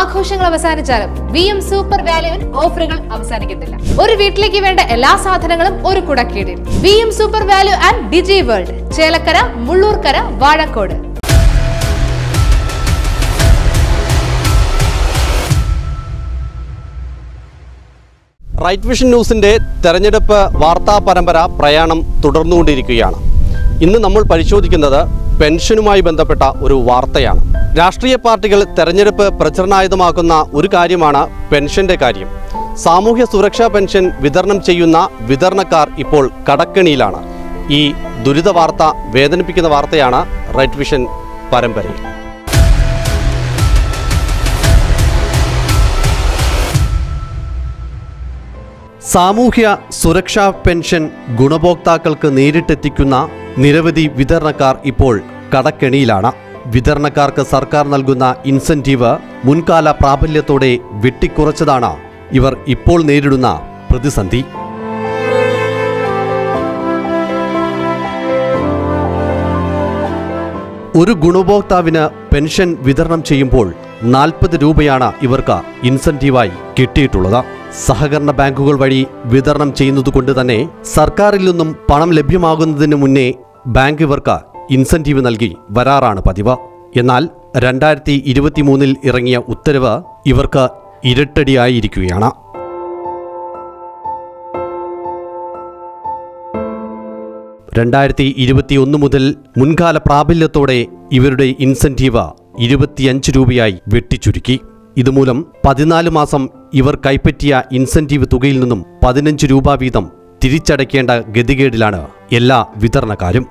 ആഘോഷങ്ങൾ അവസാനിച്ചാലും V M super വാല്യുവിൽ ഓഫറുകൾ അവസാനിക്കുന്നില്ല. ഒരു വീട്ടിലേക്ക് വേണ്ട എല്ലാ സാധനങ്ങളും ഒരു കുടക്കീടിൽ. V M super value and Digi World Chelakkara Mullurkkara Vazhakkode. Right Vision ന്യൂസിന്റെ തെരഞ്ഞെടുപ്പ് വാർത്താ പരമ്പര പ്രയാണം തുടർന്നുകൊണ്ടിരിക്കുകയാണ്. ഇന്ന് നമ്മൾ പരിശോധിക്കുന്നത് പെൻഷനുമായി ബന്ധപ്പെട്ട ഒരു വാർത്തയാണ്. രാഷ്ട്രീയ പാർട്ടികൾ തെരഞ്ഞെടുപ്പ് പ്രചരണായുധമാക്കുന്ന ഒരു കാര്യമാണ് പെൻഷന്റെ കാര്യം. സാമൂഹ്യ സുരക്ഷാ പെൻഷൻ വിതരണം ചെയ്യുന്ന വിതരണക്കാർ ഇപ്പോൾ കടക്കണിയിലാണ്. ഈ ദുരിത വാർത്ത വേദനിപ്പിക്കുന്ന വാർത്തയാണ് റൈറ്റ് വിഷൻ പരമ്പരയിൽ. സാമൂഹ്യ സുരക്ഷാ പെൻഷൻ ഗുണഭോക്താക്കൾക്ക് നേരിട്ടെത്തിക്കുന്ന നിരവധി വിതരണക്കാർ ഇപ്പോൾ കടക്കെണിയിലാണ്. വിതരണക്കാർക്ക് സർക്കാർ നൽകുന്ന ഇൻസെന്റീവ് മുൻകാല പ്രാബല്യത്തോടെ വെട്ടിക്കുറച്ചതാണ് ഇവർ ഇപ്പോൾ നേരിടുന്ന പ്രതിസന്ധി. ഒരു ഗുണഭോക്താവിന് പെൻഷൻ വിതരണം ചെയ്യുമ്പോൾ നാൽപ്പത് രൂപയാണ് ഇവർക്ക് ഇൻസെന്റീവായി കിട്ടിയിട്ടുള്ളത്. സഹകരണ ബാങ്കുകൾ വഴി വിതരണം ചെയ്യുന്നതുകൊണ്ട് തന്നെ സർക്കാരിൽ നിന്നും പണം ലഭ്യമാകുന്നതിന് മുന്നേ ബാങ്ക് ഇവർക്ക് ഇൻസെന്റീവ് നൽകി വരാറാണ് പതിവ്. എന്നാൽ രണ്ടായിരത്തി ഇരുപത്തിമൂന്നിൽ ഇറങ്ങിയ ഉത്തരവ് ഇവർക്ക് ഇരട്ടടിയായിരിക്കുകയാണ്. രണ്ടായിരത്തി ഇരുപത്തിയൊന്ന് മുതൽ മുൻകാല പ്രാബല്യത്തോടെ ഇവരുടെ ഇൻസെന്റീവ് ഇരുപത്തിയഞ്ച് രൂപയായി വെട്ടിച്ചുരുക്കി. ഇതുമൂലം പതിനാല് മാസം ഇവർ കൈപ്പറ്റിയ ഇൻസെന്റീവ് തുകയിൽ നിന്നും പതിനഞ്ച് രൂപ വീതം തിരിച്ചടയ്ക്കേണ്ട ഗതികേടിലാണ് എല്ലാ വിതരണക്കാരും.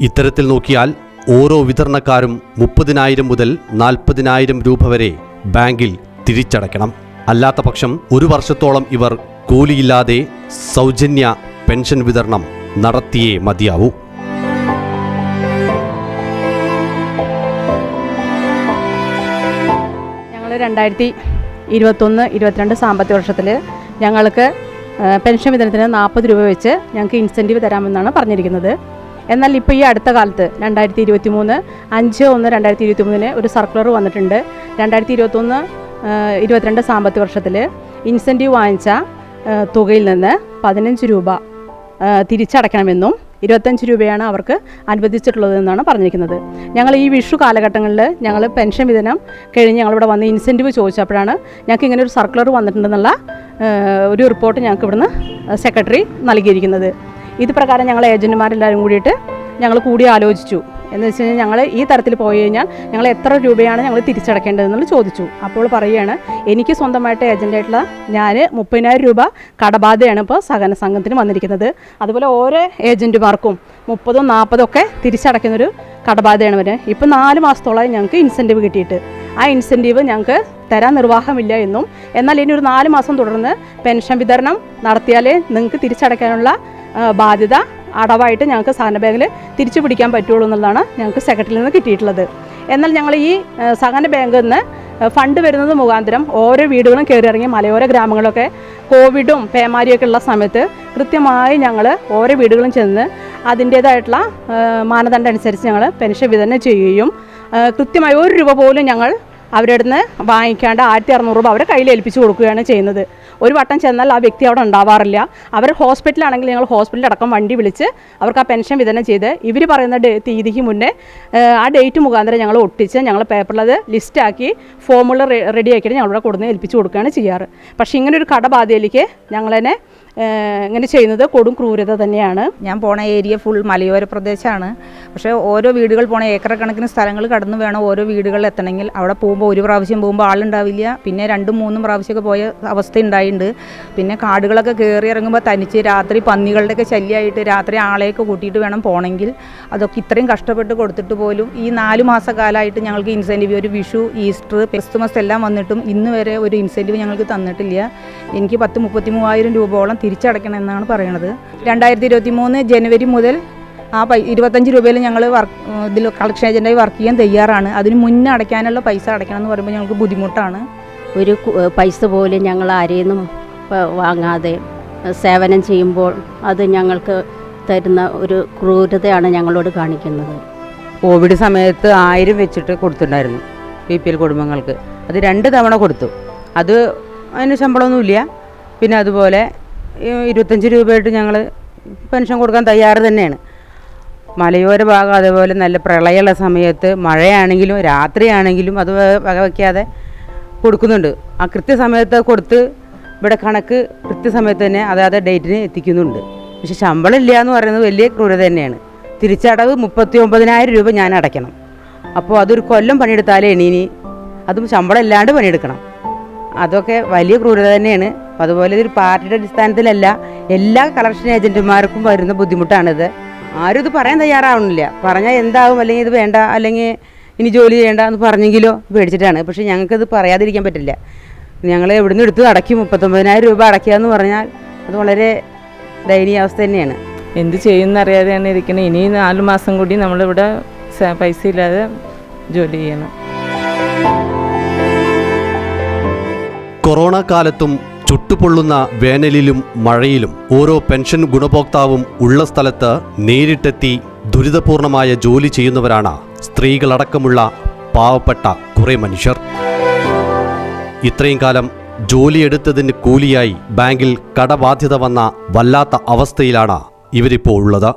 ഇത്തരത്തിൽ നോക്കിയാൽ ഓരോ വിതരണക്കാരും മുപ്പതിനായിരം മുതൽ നാൽപ്പതിനായിരം രൂപ വരെ ബാങ്കിൽ തിരിച്ചടയ്ക്കണം. അല്ലാത്തപക്ഷം ഒരു വർഷത്തോളം ഇവർ കൂലിയില്ലാതെ സൗജന്യ പെൻഷൻ വിതരണം നടത്തിയേ മതിയാവൂ. രണ്ടായിരത്തി ഇരുപത്തൊന്ന് ഇരുപത്തിരണ്ട് സാമ്പത്തിക വർഷത്തിൽ ഞങ്ങൾക്ക് പെൻഷൻ വിതരണത്തിന് നാൽപ്പത് രൂപ വെച്ച് ഞങ്ങൾക്ക് ഇൻസെന്റീവ് തരാമെന്നാണ് പറഞ്ഞിരിക്കുന്നത്. എന്നാൽ ഇപ്പോൾ ഈ അടുത്ത കാലത്ത് രണ്ടായിരത്തി ഇരുപത്തി മൂന്ന് അഞ്ച് ഒന്ന് രണ്ടായിരത്തി ഇരുപത്തി മൂന്നിന് ഒരു സർക്കുലർ വന്നിട്ടുണ്ട്. രണ്ടായിരത്തി ഇരുപത്തൊന്ന് ഇരുപത്തിരണ്ട് സാമ്പത്തിക വർഷത്തിൽ ഇൻസെന്റീവ് വാങ്ങിച്ച തുകയിൽ നിന്ന് പതിനഞ്ച് രൂപ തിരിച്ചടയ്ക്കണമെന്നും ഇരുപത്തഞ്ച് രൂപയാണ് അവർക്ക് അനുവദിച്ചിട്ടുള്ളതെന്നാണ് പറഞ്ഞിരിക്കുന്നത്. ഞങ്ങൾ ഈ വിഷു കാലഘട്ടങ്ങളിൽ ഞങ്ങൾ പെൻഷൻ വിതരണം കഴിഞ്ഞ് ഞങ്ങളിവിടെ വന്ന് ഇൻസെന്റീവ് ചോദിച്ചപ്പോഴാണ് ഞങ്ങൾക്ക് ഇങ്ങനെ ഒരു സർക്കുലർ വന്നിട്ടുണ്ടെന്നുള്ള ഒരു റിപ്പോർട്ട് ഞങ്ങൾക്ക് ഇവിടുന്ന് സെക്രട്ടറി നൽകിയിരിക്കുന്നത്. ഇത് പ്രകാരം ഞങ്ങൾ ഏജന്റുമാരെല്ലാവരും കൂടിയിട്ട് ഞങ്ങൾ കൂടി ആലോചിച്ചു. എന്ന് വെച്ച് കഴിഞ്ഞാൽ ഞങ്ങൾ ഈ തരത്തിൽ പോയി കഴിഞ്ഞാൽ ഞങ്ങൾ എത്ര രൂപയാണ് ഞങ്ങൾ തിരിച്ചടക്കേണ്ടതെന്നുള്ളത് ചോദിച്ചു. അപ്പോൾ പറയുകയാണ് എനിക്ക് സ്വന്തമായിട്ട് ഏജന്റായിട്ടുള്ള ഞാൻ മുപ്പതിനായിരം രൂപ കടബാധയാണ് ഇപ്പോൾ സഹകരണ സംഘത്തിന് വന്നിരിക്കുന്നത്. അതുപോലെ ഓരോ ഏജന്റുമാർക്കും മുപ്പതും നാൽപ്പതും ഒക്കെ തിരിച്ചടയ്ക്കുന്നൊരു കടബാധയാണ് വരുന്നത് ഇപ്പോൾ നാല് മാസത്തോളമായി ഞങ്ങൾക്ക് ഇൻസെന്റീവ് കിട്ടിയിട്ട്. ആ ഇൻസെന്റീവ് ഞങ്ങൾക്ക് തരാൻ നിർവാഹമില്ല എന്നും എന്നാൽ ഇനി ഒരു നാല് മാസം തുടർന്ന് പെൻഷൻ വിതരണം നടത്തിയാലേ നിങ്ങൾക്ക് തിരിച്ചടയ്ക്കാനുള്ള ആ, ബാധ്യത അടവായിട്ട് ഞങ്ങൾക്ക് സഹന ബാങ്കിൽ തിരിച്ചു പിടിക്കാൻ പറ്റുള്ളൂ എന്നുള്ളതാണ് ഞങ്ങൾക്ക് സെക്രട്ടറിയിൽ നിന്ന് കിട്ടിയിട്ടുള്ളത്. എന്നാൽ ഞങ്ങൾ ഈ സഹന ബാങ്കിൽ നിന്ന് ഫണ്ട് വരുന്നത് മുഖാന്തരം ഓരോ വീടുകളും കയറി ഇറങ്ങി മലയോര ഗ്രാമങ്ങളൊക്കെ കോവിഡും പേമാരിയൊക്കെ ഉള്ള സമയത്ത് കൃത്യമായി ഞങ്ങൾ ഓരോ വീടുകളും ചെന്ന് അതിന്റേതായിട്ടുള്ള മാനദണ്ഡം അനുസരിച്ച് ഞങ്ങൾ പെൻഷൻ വിതരണം ചെയ്യുകയും കൃത്യമായി ഒരു രൂപ പോലും ഞങ്ങൾ അവരുടെ നിന്ന് വാങ്ങിക്കാണ്ട് ആയിരത്തി അറുന്നൂറ് രൂപ അവരെ കയ്യിൽ ഏൽപ്പിച്ചു കൊടുക്കുകയാണ് ചെയ്യുന്നത്. ഒരു വട്ടം ചെന്നാൽ ആ വ്യക്തി അവിടെ ഉണ്ടാവാറില്ല. അവർ ഹോസ്പിറ്റലാണെങ്കിൽ ഞങ്ങൾ ഹോസ്പിറ്റലിൽ അടക്കം വണ്ടി വിളിച്ച് അവർക്ക് ആ പെൻഷൻ വിതരണം ചെയ്ത് ഇവർ പറയുന്ന തീയതിക്ക് മുന്നേ ആ ഡേറ്റ് മുഖാന്തരം ഞങ്ങൾ ഒട്ടിച്ച് ഞങ്ങൾ പേപ്പറിലത് ലിസ്റ്റാക്കി ഫോമുകൾ റെഡിയാക്കിയിട്ട് ഞങ്ങളിവിടെ കൊടുന്ന് ഏൽപ്പിച്ച് കൊടുക്കുകയാണ് ചെയ്യാറ്. പക്ഷേ ഇങ്ങനെ ഒരു കടബാധയിലേക്ക് ഞങ്ങളതിനെ ഏഹ്, ഇങ്ങനെ ചെയ്യുന്നത് കൊടും ക്രൂരത തന്നെയാണ്. ഞാൻ പോണ ഏരിയ ഫുൾ മലയോര പ്രദേശമാണ് പക്ഷേ ഓരോ വീടുകൾ പോണ ഏക്കർ കണക്കിന് സ്ഥലങ്ങൾ കടന്നു വേണം ഓരോ വീടുകളിൽ എത്തണമെങ്കിൽ. അവിടെ പോകുമ്പോൾ ഒരു പ്രാവശ്യം പോകുമ്പോൾ ആളുണ്ടാവില്ല. പിന്നെ രണ്ടും മൂന്നും പ്രാവശ്യമൊക്കെ പോയ അവസ്ഥ ഉണ്ടായിട്ടുണ്ട് പിന്നെ കാടുകളൊക്കെ കയറി ഇറങ്ങുമ്പോൾ തനിച്ച് രാത്രി പന്നികളുടെയൊക്കെ ശല്യമായിട്ട് രാത്രി ആളെയൊക്കെ കൂട്ടിയിട്ട് വേണം പോകണമെങ്കിൽ അതൊക്കെ ഇത്രയും കഷ്ടപ്പെട്ട് കൊടുത്തിട്ട് പോലും ഈ നാല് മാസക്കാലമായിട്ട് ഞങ്ങൾക്ക് ഇൻസെന്റീവ് ഒരു വിഷു ഈസ്റ്റർ ക്രിസ്തുമസ് എല്ലാം വന്നിട്ടും ഇന്ന് വരെ ഒരു ഇൻസെന്റീവ് ഞങ്ങൾക്ക് തന്നിട്ടില്ല. എനിക്ക് പത്ത് മുപ്പത്തി മൂവായിരം രൂപയോളം തിരിച്ചടയ്ക്കണം എന്നാണ് പറയണത്. രണ്ടായിരത്തി ഇരുപത്തി മൂന്ന് ജനുവരി മുതൽ ആ പൈ ഇരുപത്തഞ്ച് രൂപയിൽ ഞങ്ങൾ വർക്ക് ഇതിൽ കളക്ഷൻ ഏജന്റായി വർക്ക് ചെയ്യാൻ തയ്യാറാണ്. അതിന് മുന്നേ അടയ്ക്കാനുള്ള പൈസ അടയ്ക്കണം എന്ന് പറയുമ്പോൾ ഞങ്ങൾക്ക് ബുദ്ധിമുട്ടാണ്. ഒരു പൈസ പോലും ഞങ്ങൾ ആരെയും വാങ്ങാതെ സേവനം ചെയ്യുമ്പോൾ അത് ഞങ്ങൾക്ക് തരുന്ന ഒരു ക്രൂരതയാണ് ഞങ്ങളോട് കാണിക്കുന്നത്. കോവിഡ് സമയത്ത് ആയിരം വെച്ചിട്ട് കൊടുത്തിട്ടുണ്ടായിരുന്നു ബി പി എൽ കുടുംബങ്ങൾക്ക്. അത് രണ്ട് തവണ കൊടുത്തു. അത് അതിന് ശമ്പളമൊന്നുമില്ല. പിന്നെ അതുപോലെ ഇരുപത്തഞ്ച് രൂപയായിട്ട് ഞങ്ങൾ പെൻഷൻ കൊടുക്കാൻ തയ്യാറ് തന്നെയാണ്. മലയോര ഭാഗം അതേപോലെ നല്ല പ്രളയമുള്ള സമയത്ത് മഴയാണെങ്കിലും രാത്രിയാണെങ്കിലും അത് വകവയ്ക്കാതെ വക വയ്ക്കാതെ കൊടുക്കുന്നുണ്ട്. ആ കൃത്യസമയത്ത് കൊടുത്ത് ഇവിടെ കണക്ക് കൃത്യസമയത്ത് തന്നെ അതായത് ഡേറ്റിന് എത്തിക്കുന്നുണ്ട്. പക്ഷെ ശമ്പളം ഇല്ല എന്ന് പറയുന്നത് വലിയ ക്രൂരത തന്നെയാണ്. തിരിച്ചടവ് മുപ്പത്തി ഒമ്പതിനായിരം രൂപ ഞാൻ അടയ്ക്കണം. അപ്പോൾ അതൊരു കൊല്ലം പണിയെടുത്താലേ ഇനി അതും ശമ്പളം ഇല്ലാണ്ട് പണിയെടുക്കണം. അതൊക്കെ വലിയ ക്രൂരത തന്നെയാണ്. അപ്പോൾ അതുപോലെ ഇതൊരു പാർട്ടിയുടെ അടിസ്ഥാനത്തിലല്ല എല്ലാ കളക്ഷൻ ഏജന്റുമാർക്കും വരുന്ന ബുദ്ധിമുട്ടാണിത്. ആരും ഇത് പറയാൻ തയ്യാറാവണില്ല. പറഞ്ഞാൽ എന്താവും അല്ലെങ്കിൽ ഇത് വേണ്ട അല്ലെങ്കിൽ ഇനി ജോലി ചെയ്യേണ്ട എന്ന് പറഞ്ഞെങ്കിലോ പേടിച്ചിട്ടാണ്. പക്ഷേ ഞങ്ങൾക്കത് പറയാതിരിക്കാൻ പറ്റില്ല. ഞങ്ങൾ എവിടെ നിന്ന് എടുത്ത് അടക്കി മുപ്പത്തൊമ്പതിനായിരം രൂപ അടയ്ക്കുക എന്ന് പറഞ്ഞാൽ അത് വളരെ ദയനീയാവസ്ഥ തന്നെയാണ്. എന്ത് ചെയ്യുന്നറിയാതെയാണ് ഇരിക്കുന്നത് ഇനി നാല് മാസം കൂടി നമ്മളിവിടെ പൈസ ഇല്ലാതെ ജോലി ചെയ്യണം. കൊറോണ കാലത്തും ചുട്ടുപൊള്ളുന്ന വേനലിലും മഴയിലും ഓരോ പെൻഷൻ ഗുണഭോക്താവും ഉള്ള സ്ഥലത്ത് നേരിട്ടെത്തി ദുരിതപൂർണമായ ജോലി ചെയ്യുന്നവരാണ് സ്ത്രീകളടക്കമുള്ള പാവപ്പെട്ട കുറെ മനുഷ്യർ. ഇത്രയും കാലം ജോലിയെടുത്തതിന് കൂലിയായി ബാങ്കിൽ കടബാധ്യത വന്ന വല്ലാത്ത അവസ്ഥയിലാണ് ഇവരിപ്പോൾ ഉള്ളത്.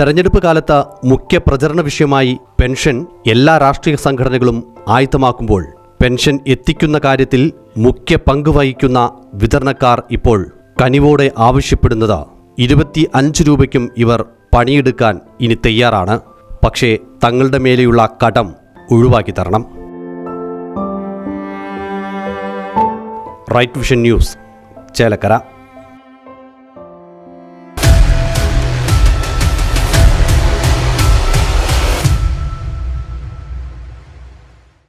തെരഞ്ഞെടുപ്പ് കാലത്ത് മുഖ്യ പ്രചരണ വിഷയമായി പെൻഷൻ എല്ലാ രാഷ്ട്രീയ സംഘടനകളും ആയുധമാക്കുമ്പോൾ പെൻഷൻ എത്തിക്കുന്ന കാര്യത്തിൽ മുഖ്യ പങ്ക് വഹിക്കുന്ന വിതരണക്കാർ ഇപ്പോൾ കനിവോടെ ആവശ്യപ്പെടുന്നത് ഇരുപത്തി അഞ്ച് രൂപയ്ക്കും ഇവർ പണിയെടുക്കാൻ ഇനി തയ്യാറാണ്. പക്ഷേ തങ്ങളുടെ മേലെയുള്ള കടം ഒഴിവാക്കി തരണം. Right Vision news Chelakkara.